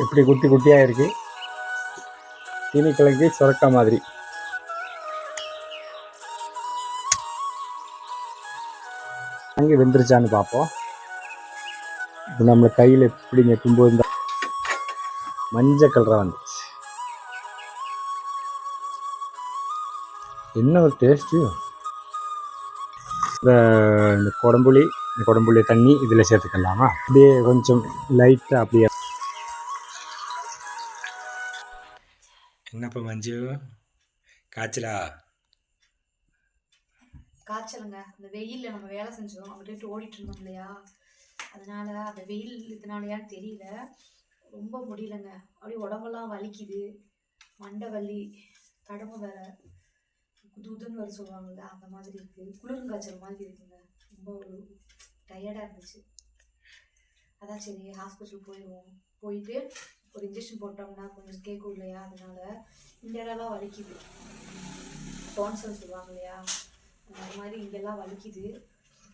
இப்படி குட்டி குட்டியாக இருக்கு. சீனிக்கிழங்கு சுரக்கா மாதிரி. அங்கே வெந்துருச்சான்னு பார்ப்போம். இப்போ நம்ம கையில் எப்படி நெக்கும்போது இந்த மஞ்சள் கலராக வந்துச்சு. என்ன ஒரு டேஸ்ட்டு இந்த இந்த குடம்புளி இந்த குடம்புளி தண்ணி இதில் சேர்த்துக்கலாமா? அப்படியே கொஞ்சம் லைட்டாக அப்படியே என்னப்பா மஞ்சு? காய்ச்சலா? காய்ச்சலுங்க. அந்த வெயிலில் நம்ம வேலை செஞ்சோம். அப்படின்ட்டு ஓடிட்டு இருந்தோம் இல்லையா? அதனால அந்த வெயில் இதனாலயான்னு தெரியல. ரொம்ப முடியலங்க. அப்படியே உடம்பெல்லாம் வலிக்குது. மண்டை வலி தடம்பு வேற துதுன்னு வர சொல்லுவாங்கல்ல அந்த மாதிரி இருக்கு. குளிர்காய்ச்சல் மாதிரி இருக்குங்க. ரொம்ப ஒரு டயர்டாக இருந்துச்சு. அதான் சரி ஹாஸ்பிட்டல் போயிடுவோம் போயிட்டு ஒரு இன்ஜெக்ஷன் போட்டோம்னா கொஞ்சம் கேட்கும் இல்லையா? அதனால இந்த இடம்லாம் வலிக்குது டான்சல் சொல்லுவாங்க இல்லையா? அந்த மாதிரி இங்கெல்லாம் வலிக்குது.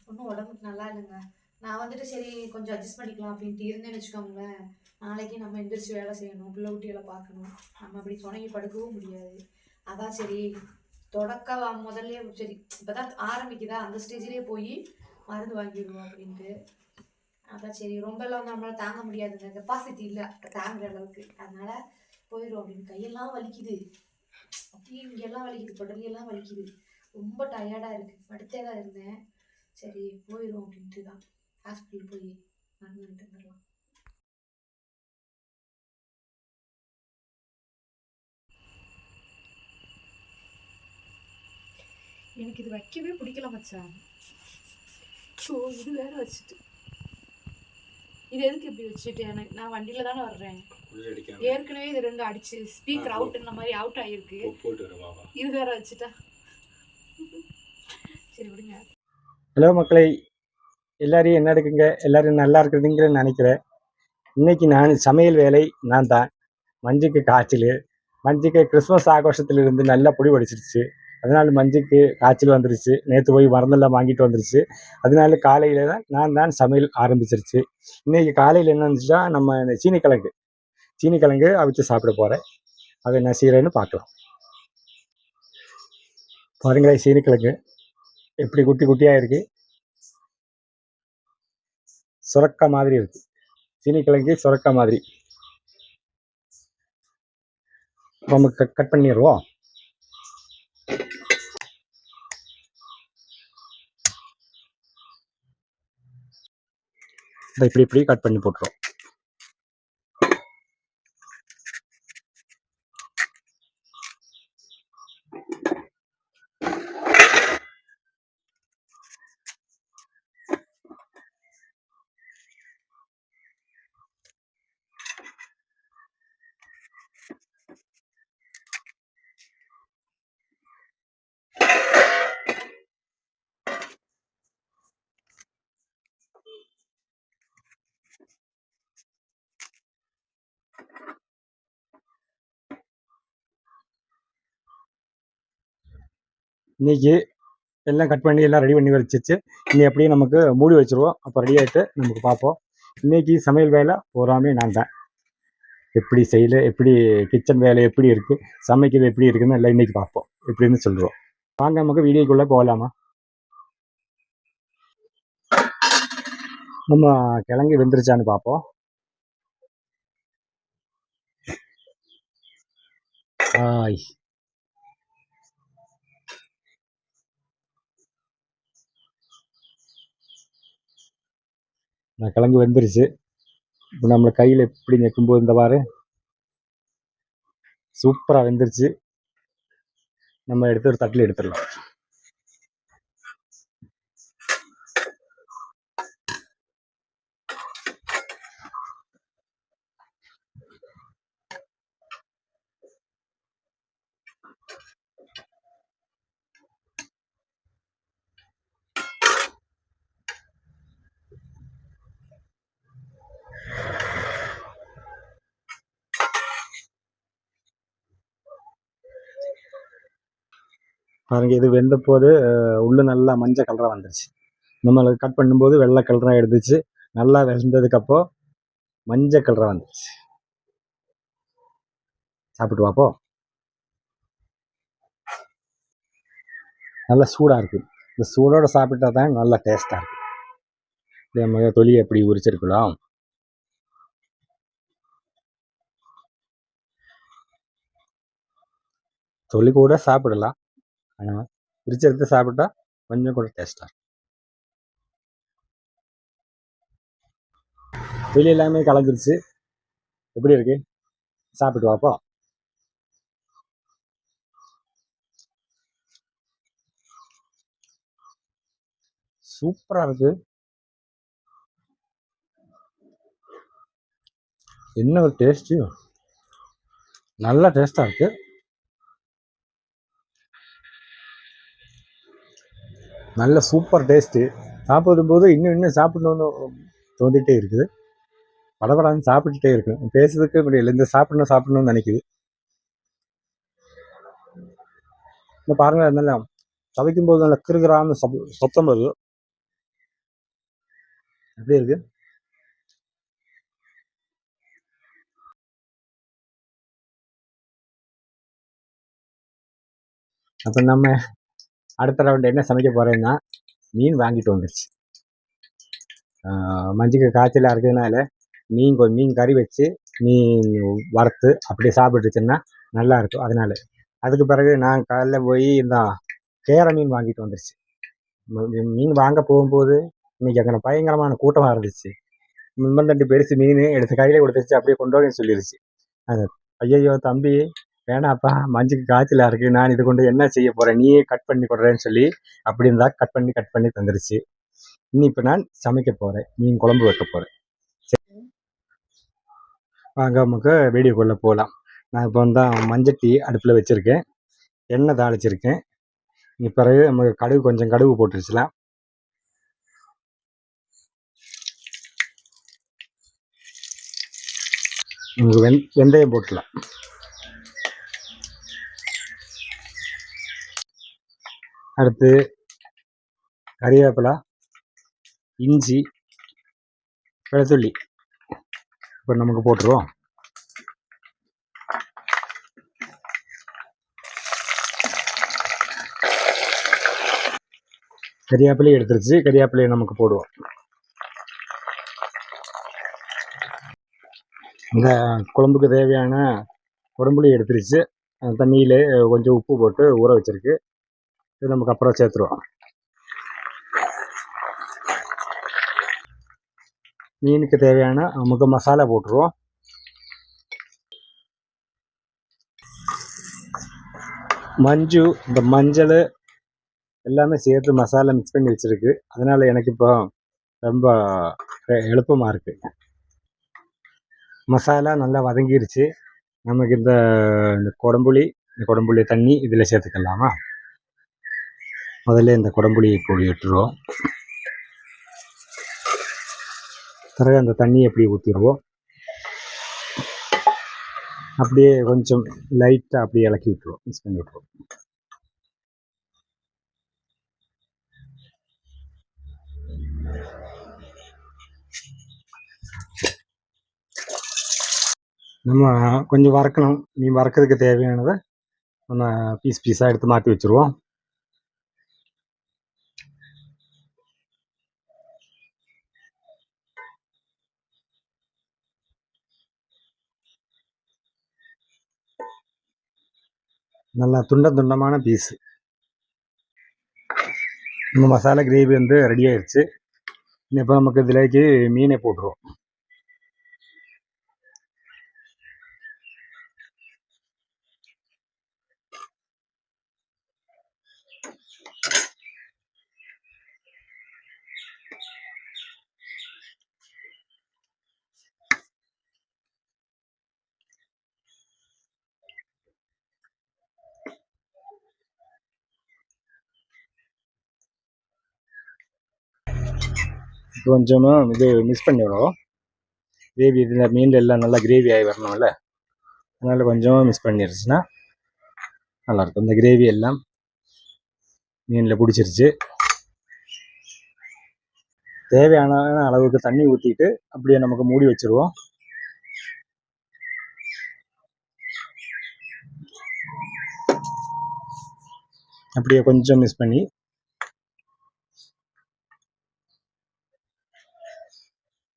ஒன்றும் உடம்புக்கு நல்லா இல்லைங்க. நான் வந்துட்டு சரி கொஞ்சம் அட்ஜஸ்ட் பண்ணிக்கலாம் அப்படின்ட்டு இருந்தேன்னு வச்சுக்கோங்களேன். நாளைக்கு நம்ம எந்திரிச்சு வேலை செய்யணும் பிள்ளை குட்டிகளை பார்க்கணும். நம்ம அப்படி துணங்கி படுக்கவும் முடியாது. அதான் சரி தொடக்க முதல்ல சரி சரி இப்போதான் ஆரம்பிக்குதா? அந்த ஸ்டேஜ்லேயே போய் மருந்து வாங்கிடுவோம் அப்படின்ட்டு. அதான் சரி ரொம்ப எல்லாம் நம்மளால தாங்க முடியாது கெப்பாசிட்டி இல்லை. தாங்குற அளவுக்கு. அதனால போயிடும் அப்படின்னு. கையெல்லாம் வலிக்குது. அப்படியே இங்கெல்லாம் வலிக்குது. தொடர்லாம் வலிக்குது. ரொம்ப டயர்டாக இருக்குது படுத்தே தான் இருந்தேன். சரி போயிடும் அப்படின்ட்டு தான். ஹாஸ்பிட்டல் போய் மருந்து வந்துடலாம். எனக்கு இது வைக்கவே பிடிக்கல மச்சான். ஸோ இது வேற வச்சுட்டு. இது எதுக்கு இப்படி வச்சுட்டு? எனக்கு நான் வண்டியில தானே வர்றேன். ஏற்கனவே இது ரெண்டு அடிச்சு ஸ்பீக்கர் அவுட்ன்ற மாதிரி அவுட் வரவாவா இது வேற வச்சுட்டா. சரி விடுங்க. ஹலோ மக்களை எல்லாரையும் என்ன எடுக்குங்க? எல்லாரும் நல்லா இருக்குதுங்கன்னு நினைக்கிறேன். இன்னைக்கு நான் சமையல் வேலை நான் தான். மஞ்சுக்கு காய்ச்சல் மஞ்சுக்கு கிறிஸ்மஸ் ஆகோஷத்துல இருந்து நல்லா பொடி படிச்சிருச்சு அதனால மஞ்சுக்கு காய்ச்சல் வந்துருச்சு. நேற்று போய் மருந்தெல்லாம் வாங்கிட்டு வந்துருச்சு. அதனால காலையில தான் நான் தான் சமையல் ஆரம்பிச்சிருச்சு. இன்னைக்கு காலையில் என்ன இருந்துச்சுன்னா நம்ம இந்த சீனிக்கிழங்கு. சீனிக்கிழங்கு அவிச்சு சாப்பிட போகிறேன் அதை என்ன செய்கிறேன்னு பார்க்கலாம். பாருங்களேன் சீனிக்கிழங்கு. எப்படி குட்டி குட்டியாக இருக்கு. சுரக்கா மாதிரி இருக்கு. சீனிக்கிழங்கு சுரக்கா மாதிரி. நம்ம கட் கட் பண்ணிடுவோம். இதை இப்படி இப்படி கட் பண்ணி போட்டுரும். இன்னைக்கு எல்லாம் கட் பண்ணி எல்லாம் ரெடி பண்ணி வச்சிச்சு. இனி அப்படியே நமக்கு மூடி வச்சிருவோம். அப்போ ரெடி ஆகிட்டு நமக்கு பார்ப்போம். இன்னைக்கு சமையல் வேலை போகாமே நான் தான். எப்படி செய்யல எப்படி கிச்சன் வேலை எப்படி இருக்குது சமைக்கிறது எப்படி இருக்குன்னு எல்லாம் இன்னைக்கு பார்ப்போம். எப்படின்னு சொல்லுவோம். வாங்க நமக்கு வீடியோக்குள்ளே போகலாமா? நம்ம கிழங்கு வெந்துருச்சான்னு பார்ப்போம். ஆய். நான் கிழங்கு வெந்துருச்சு. இப்போ நம்மளை கையில் எப்படி நெக்கும்போது இந்த பாரு. சூப்பராக வெந்துருச்சு. நம்ம எடுத்து ஒரு தட்டில் எடுத்துடலாம். பாருங்க இது வெந்த போது அஹ், உள்ள நல்லா மஞ்சள் கலராக வந்துருச்சு. நம்ம கட் பண்ணும்போது வெள்ளை கலராக எடுத்துச்சு. நல்லா வெந்ததுக்கப்போ மஞ்சள் கலராக வந்துருச்சு. சாப்பிட்டு வாப்போ நல்லா சூடாக இருக்குது இந்த சூடோட சாப்பிட்டா தான் நல்லா டேஸ்ட்டாக இருக்குது இதே மாதிரி தொலி எப்படி உரிச்சிருக்கலாம். தொலி கூட சாப்பிடலாம். ஆனால் எடுத்து சாப்பிட்டா கொஞ்சம் கூட டேஸ்ட்டாக தொலி எல்லாமே கலந்துருச்சு எப்படி இருக்கு? சாப்பிட்டு வாப்போ சூப்பராக இருக்கு. என்ன ஒரு டேஸ்ட்டு நல்ல டேஸ்ட்டாக இருக்குது நல்ல சூப்பர் டேஸ்ட்டு. சாப்பிடும்போது இன்னும் இன்னும் சாப்பிடணும்னு தோண்டிகிட்டே இருக்குது. படபடான்னு சாப்பிட்டுட்டே இருக்கும் பேசுறதுக்கு முடியல இந்த சாப்பிடணும் சாப்பிடணும்னு நினைக்குது. இந்த பாருங்க நல்ல சமைக்கும் போது நல்ல கிருகிரான்னு சப் சத்தம் வருது. எப்படி இருக்கு. அப்போ நம்ம அடுத்த ரவுண்ட் என்ன சமைக்க போகிறேன்னா மீன் வாங்கிட்டு வந்துருச்சு. மஞ்சுக்கு காய்ச்சலாக இருக்கிறதுனால மீன் கொ- மீன் கறி வச்சு மீன் வறுத்து அப்படி சாப்பிட்டுச்சுன்னா நல்லாயிருக்கும் அதனால் அதனால. அதுக்கு பிறகு நான் காலைல போய் இந்த கேரை மீன் வாங்கிட்டு வந்துருச்சு. மீன் வாங்க போகும்போது இன்றைக்கி அங்கே பயங்கரமான கூட்டமாக இருந்துச்சு. முன்பந்தண்டு பெருசு மீன் எடுத்து கையில் கொடுத்துருச்சு அப்படியே கொண்டு வரேன்னு சொல்லிடுச்சு அது ஐயையோ தம்பி வேணாப்பா மஞ்சுக்கு காய்ச்சலாக இருக்குது நான் இது கொண்டு என்ன செய்ய போகிறேன் நீயே கட் பண்ணி கொடுறேன்னு சொல்லி அப்படி இருந்தால் கட் பண்ணி கட் பண்ணி தந்துருச்சு. இனி இப்போ நான் சமைக்க போகிறேன் மீன் குழம்பு வைக்க போகிறேன் வாங்க நமக்கு வீடியோக்குள்ளே போகலாம் நான் இப்போ வந்து மஞ்சட்டி அடுப்பில் வச்சுருக்கேன். எண்ணெய் தாளிச்சிருக்கேன். இனி பிறகு நமக்கு கடுகு கொஞ்சம் கடுகு போட்டுருச்சுலாம் நமக்கு வெந் வெந்தயம் போட்டுக்கலாம் அடுத்து கறிவேப்பிலை இஞ்சி வெளுத்துள்ளி. இப்போ நமக்கு போட்டுருவோம். கறியாப்பிலையும் எடுத்துருச்சு. கறிவேப்பிலையை நமக்கு போடுவோம். இந்த குழம்புக்கு தேவையான உடம்புலையும் எடுத்துருச்சு. தண்ணியில் கொஞ்சம் உப்பு போட்டு ஊற வச்சிருக்கு. இது நமக்கு அப்புறம் சேர்த்துருவோம். மீனுக்கு தேவையான நமக்கு மசாலா போட்டுருவோம். மஞ்சு இந்த மஞ்சள் எல்லாமே சேர்த்து மசாலா மிக்ஸ் பண்ணி வச்சுருக்கு. அதனால் எனக்கு இப்போ ரொம்ப எழுப்பமாக இருக்குது மசாலா நல்லா வதங்கிருச்சு. நமக்கு இந்த இந்த குடம்புளி இந்த குடம்புளி தண்ணி இதில் சேர்த்துக்கலாமா? முதல்ல இந்த குடம்புளியை போய் விட்டுருவோம் பிறகு அந்த தண்ணியை அப்படியே ஊற்றிடுவோம் அப்படியே கொஞ்சம் லைட்டாக அப்படியே இலக்கி விட்டுருவோம். மிக்ஸ் பண்ணி விட்டுருவோம். நம்ம கொஞ்சம் வறுக்கணும். நீ வறுக்கிறதுக்கு தேவையானதை நம்ம பீஸ் பீஸாக எடுத்து மாற்றி வச்சுருவோம். நல்லா துண்ட துண்டமான பீஸு. நம்ம மசாலா கிரேவி வந்து ரெடி ஆயிடுச்சு இப்போ நமக்கு இதிலேக்கு மீனை போட்டுருவோம். கொஞ்சமாக இது மிஸ் பண்ணிவிடும் கிரேவி இதில் மீனில் எல்லாம் நல்லா கிரேவி ஆகி வரணும்ல. அதனால் கொஞ்சமாக மிஸ் பண்ணிருச்சுன்னா நல்லாயிருக்கும் இந்த கிரேவி எல்லாம் மீனில் பிடிச்சிருச்சு. தேவையான அளவுக்கு தண்ணி ஊற்றிட்டு அப்படியே நமக்கு மூடி வச்சுருவோம். அப்படியே கொஞ்சம் மிஸ் பண்ணி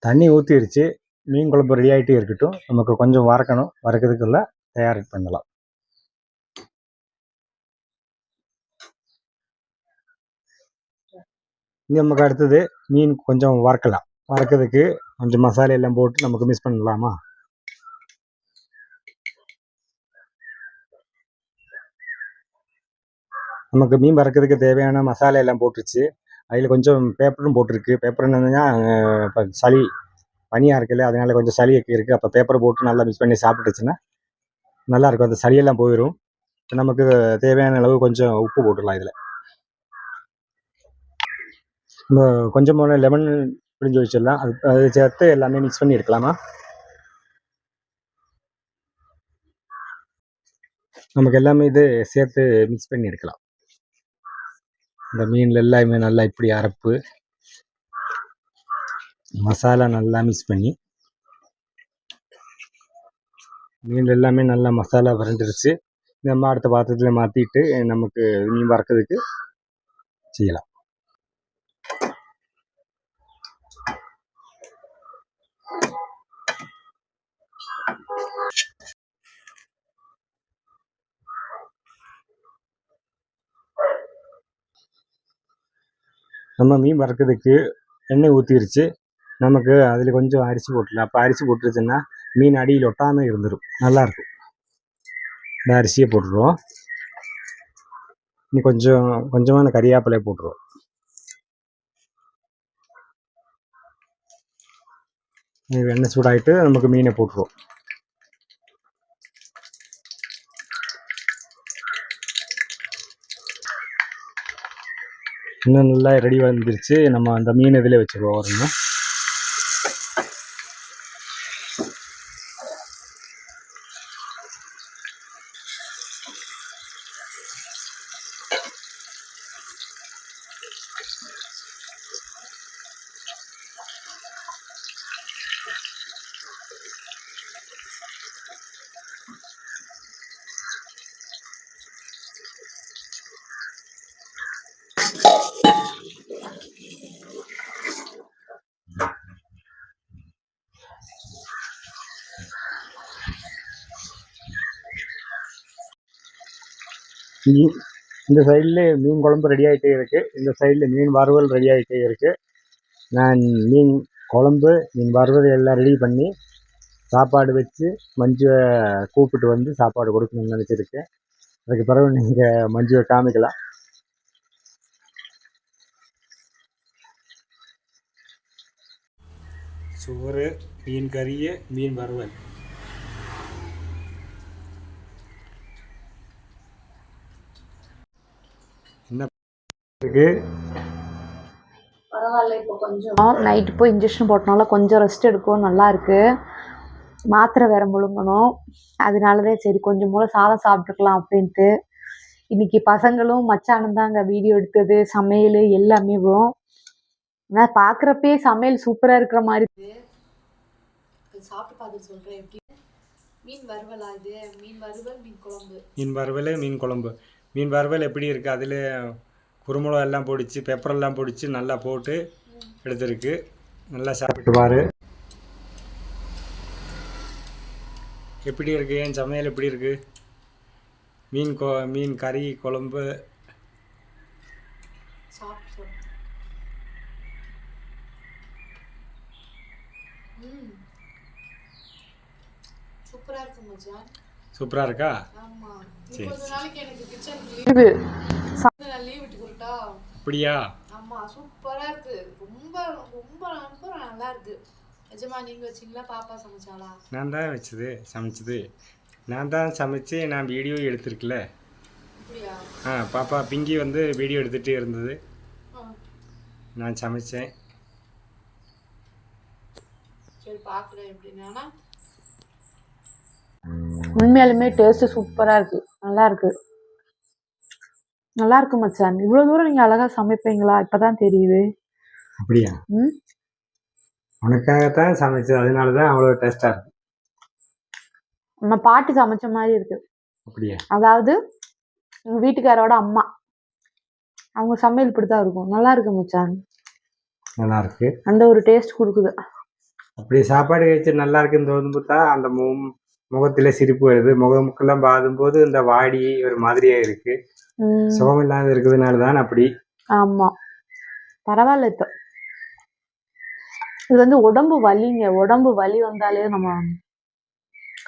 தண்ணி ஊற்றிடுச்சு மீன் குழம்பு ரெடி ஆகிட்டே இருக்கட்டும். நமக்கு கொஞ்சம் வறக்கணும். வறக்கிறதுக்குள்ள தயார் பண்ணலாம். இங்கே நமக்கு அடுத்தது மீன் கொஞ்சம் வறுக்கலாம். வறுக்கிறதுக்கு கொஞ்சம் மசாலா எல்லாம் போட்டு நமக்கு மிஸ் பண்ணலாமா? நமக்கு மீன் வறுக்கிறதுக்கு தேவையான மசாலா எல்லாம் போட்டுருச்சு. அதில் கொஞ்சம் பேப்பரும் போட்டிருக்கு. பேப்பர் என்னென்னா இப்போ சளி பனியாக இருக்குல்ல அதனால் கொஞ்சம் சளி இருக்குது அப்போ பேப்பர் போட்டு நல்லா மிக்ஸ் பண்ணி சாப்பிட்டுச்சுன்னா நல்லாயிருக்கும் அந்த சளியெல்லாம் போயிடும் நமக்கு தேவையான அளவு கொஞ்சம் உப்பு போட்டுடலாம் இதில். நம்ம கொஞ்சமான லெமன் பிடிஞ்சு வச்சிடலாம். அது அது சேர்த்து எல்லாமே மிக்ஸ் பண்ணி எடுக்கலாமா? நமக்கு எல்லாமே இது சேர்த்து மிக்ஸ் பண்ணி எடுக்கலாம். இந்த மீன்ல எல்லாமே நல்லா இப்படி அரப்பு. மசாலா நல்லா மிக்ஸ் பண்ணி. மீன் எல்லாமே நல்லா மசாலா வறண்டுருச்சு. நம்ம அடுத்த பாத்திரத்தில் மாற்றிட்டு நமக்கு மீன் வறுக்கிறதுக்கு செய்யலாம். நம்ம மீன் வறுக்கிறதுக்கு எண்ணெய் ஊற்றிருச்சு நமக்கு அதில் கொஞ்சம் அரிசி போட்டுடலாம். அப்போ அரிசி போட்டுருச்சுன்னா மீன் அடியில் ஒட்டாமல் இருந்துடும் நல்லாயிருக்கும் இந்த அரிசியை போட்டுருவோம். இன்னும் கொஞ்சம் கொஞ்சமான கறியாப்பிலையை போட்டுருவோம். எண்ணெய் சூடாகிட்டு நமக்கு மீனை போட்டுருவோம். இன்னும் நல்லா ரெடி வந்துருச்சு. நம்ம அந்த மீன் இதில் வச்சுருவோம். வரணும் இந்த சைடில் மீன் குழம்பு ரெடி ஆகிட்டே இருக்குது இந்த சைடில் மீன் வறுவல் ரெடி ஆகிட்டே இருக்குது நான் மீன் குழம்பு மீன் வறுவல் எல்லாம் ரெடி பண்ணி சாப்பாடு வச்சு மஞ்சுவை கூப்பிட்டு வந்து சாப்பாடு கொடுக்கணும்னு நினச்சிருக்கேன். அதுக்கு பிறகு நீங்கள் மஞ்சுவை காமிக்கலாம். சோறு மீன் கறி மீன் வறுவல். இருக்கு. பரவாயில்ல இப்போ கொஞ்சம். நைட்டு போய் இன்ஜெக்ஷன் போட்டனால கொஞ்சம் ரெஸ்ட் எடுக்கும் நல்லா இருக்கு. மாத்திரை வேற முழுங்கணும். அதனாலதான் சரி கொஞ்சம் மூலம் சாதம் சாப்பிட்டுக்கலாம் அப்படின்ட்டு. இன்னைக்கு பசங்களும் மச்சானும் தாங்க வீடியோ எடுத்தது சமையல் எல்லாமே நான் பார்க்குறப்பே சமையல் சூப்பராக இருக்கிற மாதிரி சாப்பிட்டு பார்த்துட்டு சொல்கிறேன் எப்படி? மீன் வறுவலா இது? மீன் வறுவல் மீன் குழம்பு. மீன் வறுவல் மீன் குழம்பு. மீன் வறுவல் எப்படி இருக்குது அதில் குருமிளகா எல்லாம் பொடிச்சு பெப்பர் எல்லாம் பொடிச்சு நல்லா போட்டு எடுத்துருக்கு. நல்லா சாப்பிட்டு பாரு. எப்படி இருக்கு? என் சமையல் எப்படி இருக்கு? மீன் கொ மீன் கறி குழம்பு. சூப்பராக இருக்கா கொடுத்தா? அப்படியா? ஆமா சூப்பரா இருக்கு. ரொம்ப ரொம்ப ரொம்ப நல்லா இருக்கு. நிஜமா நீங்க வச்சீங்களா? பாப்பா சமைச்சாளா? நான் தான் வச்சது சமைச்சது. நான் தான் சமைச்சு நான் வீடியோ எடுத்திருக்கல. ஆ பாப்பா பிங்கி வந்து வீடியோ எடுத்துகிட்டே இருந்தது. நான் சமைச்சேன். சரி பாக்குறேன் எப்படின்னு. உண்மையாலுமே டேஸ்ட் சூப்பரா இருக்கு. நல்லா இருக்கு. நல்லா இருக்கு மச்சான். இவ்வளவு தூரம் நீங்க அழகா சமைப்பீங்களா? இப்பதான் தெரியுது. அப்படியா? ம்? உனக்காகத்தான் சமைச்சது. அதனால தான் அவ்வளோ டேஸ்ட்டாக இருக்கு. நம்ம பாட்டி சமைச்ச மாதிரி இருக்கு. அப்படியா? அதாவது எங்க வீட்டுக்காரோட அம்மா. அவங்க சமையல் இப்படி தான் இருக்கும். நல்லா இருக்கு மச்சான். நல்லா இருக்கு. அந்த ஒரு டேஸ்ட் கொடுக்குது. அப்படி சாப்பாடு കഴിச்சு நல்லா இருக்குன்னு தோணும்போது தான் அந்த மு முகத்துல சிரிப்பு வருது. முகமுக்கெல்லாம் பார்க்கும்போது இந்த வாடி ஒரு மாதிரியா இருக்கு. சுகம் இல்லாத இருக்கிறதுனால தான் அப்படி. ஆமா. பரவாயில்ல இப்போ. இது வந்து உடம்பு வலிங்க. உடம்பு வலி வந்தாலே நம்ம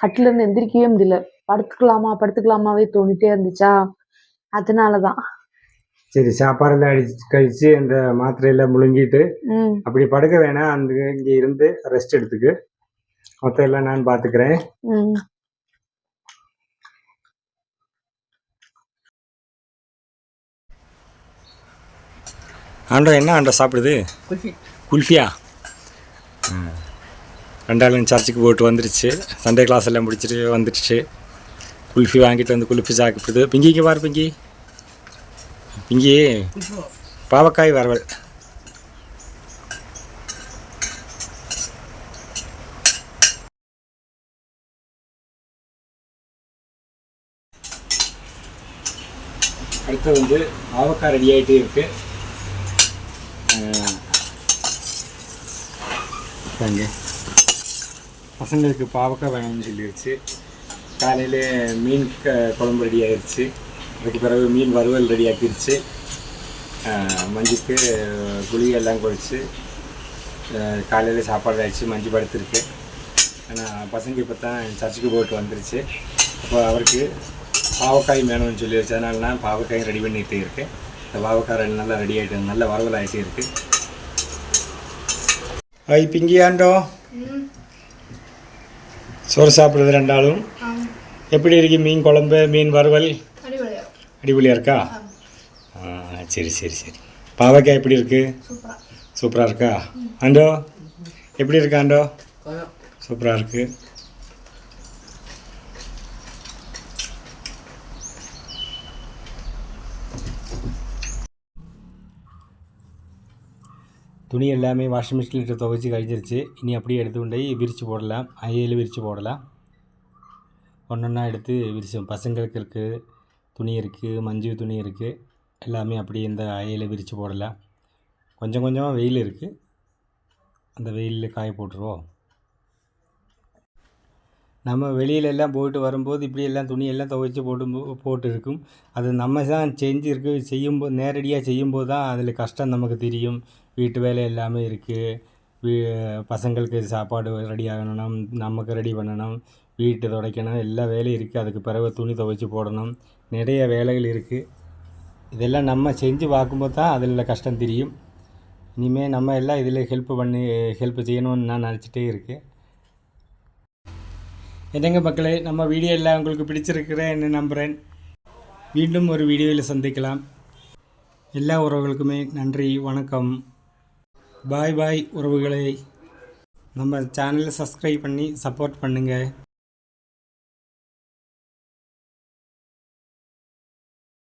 கட்டில இருந்து எந்திரிக்கவே முடியல. படுத்துக்கலாமா? படுத்துக்கலாமாவே தோணிட்டே இருந்துச்சா? அதனாலதான். சரி சாப்பாடெல்லாம் அடிச்சு கழிச்சு அந்த மாத்திரையெல்லாம் முழுங்கிட்டு அப்படி படுக்க வேணாம். அந்த இங்கே இருந்து ரெஸ்ட் எடுத்துக்கு. மொத்தம் எல்லாம் நான் பார்த்துக்கிறேன் ஆண்டோ என்ன ஆண்டோ சாப்பிடுது? குல்ஃபியா? ரெண்டாளும் சர்ச்சுக்கு போயிட்டு வந்துருச்சு. சண்டே கிளாஸ் எல்லாம் முடிச்சுட்டு வந்துடுச்சு குல்ஃபி வாங்கிட்டு வந்து குல்ஃபி சாப்பிடுது. பிங்கிக்கு பாரு பிங்கி. பிங்கி பாவக்காய் வரவல் அடுத்து வந்து பாவக்காய் ரெடி ஆகிட்டே இருக்குது பசங்களுக்கு பாவக்காய் வேணும்னு சொல்லிடுச்சு காலையில் மீன் க குழம்பு ரெடி ஆயிடுச்சு அதுக்கு பிறகு மீன் வறுவல் ரெடி ஆக்கிருச்சு. மஞ்சுக்கு குழி எல்லாம் குறைச்சி காலையில் சாப்பாடு ஆயிடுச்சு மஞ்சு படுத்துருக்கு. ஆனால் பசங்க இப்போ தான் சர்ச்சுக்கு போயிட்டு வந்துருச்சு. அப்போ அவருக்கு பாவக்காய் வேணும்னு சொல்லிடுச்சு அதனால நான் பாவக்காயும் ரெடி பண்ணிகிட்டே இருக்கேன். இந்த பாவக்காய் ரெண்டு நல்லா ரெடி ஆகிட்டு நல்ல வறுவல் ஆகிட்டே இருக்குது ஐ பிங்கியாண்டோ சோறு சாப்பிடுறது ரெண்டாலும். எப்படி இருக்கு மீன் குழம்பு மீன் வறுவல்? அடிப்பொலியாக இருக்கா? ஆ சரி சரி சரி. பாவக்காய் எப்படி இருக்கு? சூப்பராக இருக்கா? ஆண்டோ எப்படி இருக்கு ஆண்டோ? சூப்பராக இருக்கு. துணி எல்லாமே வாஷிங் மிஷினில் துவைச்சி கழிச்சிருச்சு இனி அப்படியே எடுத்து கொண்டு போய் விரித்து போடலாம். அயையில் விரித்து போடலாம். ஒன்றொன்னா எடுத்து விரிச்சு பசங்களுக்கு இருக்குது துணி இருக்குது மஞ்சு துணி இருக்குது எல்லாமே அப்படியே இந்த அயையில் விரித்து போடலாம். கொஞ்சம் கொஞ்சமாக வெயில் இருக்குது அந்த வெயிலில் காய போட்டுருவோம். நம்ம வெளியில எல்லாம் போயிட்டு வரும்போது இப்படி எல்லாம் துவைச்சி போட்டு போட்டிருக்கும். அது நம்ம தான் செஞ்சுருக்கு செய்யும்போது நேரடியாக செய்யும்போது தான் அதில் கஷ்டம் நமக்கு தெரியும். வீட்டு வேலை எல்லாமே இருக்குது வீ பசங்களுக்கு சாப்பாடு ரெடி ஆகணும் நமக்கு ரெடி பண்ணணும். வீட்டு துடைக்கணும் எல்லா வேலையும் இருக்குது அதுக்கு பிறகு துணி துவைச்சி போடணும். நிறைய வேலைகள் இருக்குது இதெல்லாம் நம்ம செஞ்சு பார்க்கும்போது தான் அதில் கஷ்டம் தெரியும். இனிமேல் நம்ம எல்லாம் இதில் ஹெல்ப் பண்ணி ஹெல்ப் செய்யணும்னு நான் நினச்சிட்டே இருக்கேன். என்னங்க மக்களே நம்ம வீடியோ எல்லாம் உங்களுக்கு பிடிச்சிருக்கிறேன்னு நம்புகிறேன் மீண்டும் ஒரு வீடியோவில் சந்திக்கலாம். எல்லா உறவுகளுக்குமே நன்றி வணக்கம். பாய் பாய் உறவுகளை. நம்ம சேனலை சப்ஸ்கிரைப் பண்ணி சப்போர்ட் பண்ணுங்கள்